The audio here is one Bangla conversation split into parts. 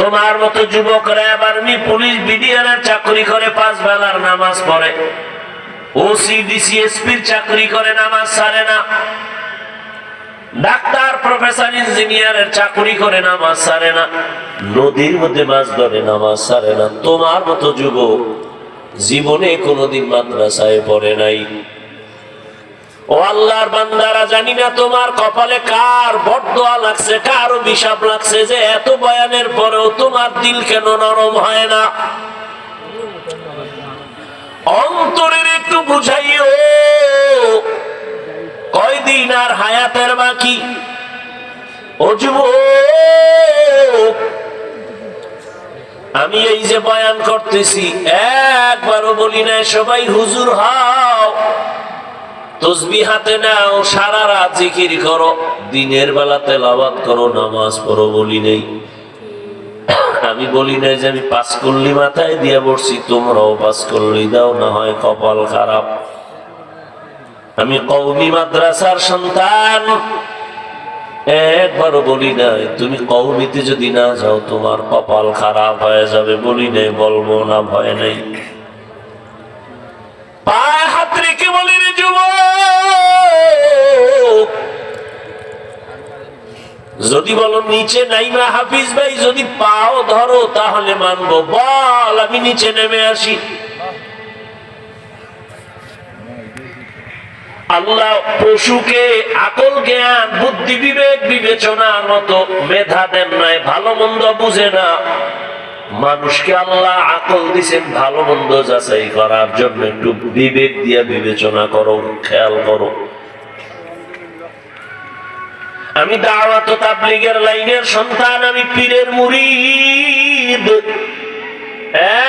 তোমার মতো যুবকরা আবার পুলিশ বিডিআরের চাকরি করে পাঁচ বেলার নামাজ পড়ে। ওসি ডিসিএসপির চাকরি করে, নামাজ সারে না। ডাক্তার, প্রফেসর ইঞ্জিনিয়ারের চাকরি করে, নামাজ সারে না। নদীর মধ্যে মাছ ধরে, নামাজ সারে না। তোমার মতো যুবক জীবনে কোনোদিন মাদ্রাসায় পড়ে নাই। ও আল্লাহর বান্দারা, জানি না তোমার কপালে কার বটদোয়া লাগছে, কার অভিশাপ লাগছে যে এত বয়ানের পরেও তোমার দিল কেন নরম হয় না? অন্তরের একটু বুঝাইও। কয়দিন আর হায়াতের বাকি? যুবক, আমি এই যে বয়ান করতেছি, একবারও বলি না সবাই হুজুর হাও। তসবি হাতে নাও, সারা রাত জিকির করো। দিনের বেলা তেলাওয়াত করো, নামাজ পড়ো বলি নেই। আমি বলি নাই যে আমি পাস করলি মাথায় দিয়ে বসছি, তোমরাও পাস করলি, দাও, না হয় কপাল খারাপ। আমি কৌমি মাদ্রাসার সন্তান। একবারও বলি নাই, তুমি কৌমিতে যদি না যাও, তোমার কপাল খারাপ হয়ে যাবে বলি নাই, বলব না, ভয় নেই। যদি বলো নিচে নাইমা হাফিজ ভাই, যদি পাও ধরো, তাহলে মানবো। বল, আমি নিচে নেমে আসি। আল্লাহ পশুকে আকল জ্ঞান, বুদ্ধি বিবেক, বিবেচনার মতো মেধা দেন নাই, ভালো মন্দ বুঝে না। মানুষকে আল্লাহ আকল দিছেন, ভালো মন্দ যাচাই করার জন্য একটু বিবেক দিয়ে বিবেচনা করো, খেয়াল করো। আমি দাওয়াত তাবলিগের লাইনের সন্তান, আমি পীরের মুরিদ।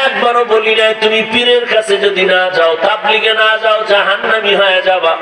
একবারও বলি নাই, তুমি পীরের কাছে যদি না যাও, তাবলিগে না যাও, জাহান্নামি হয়ে যাবা।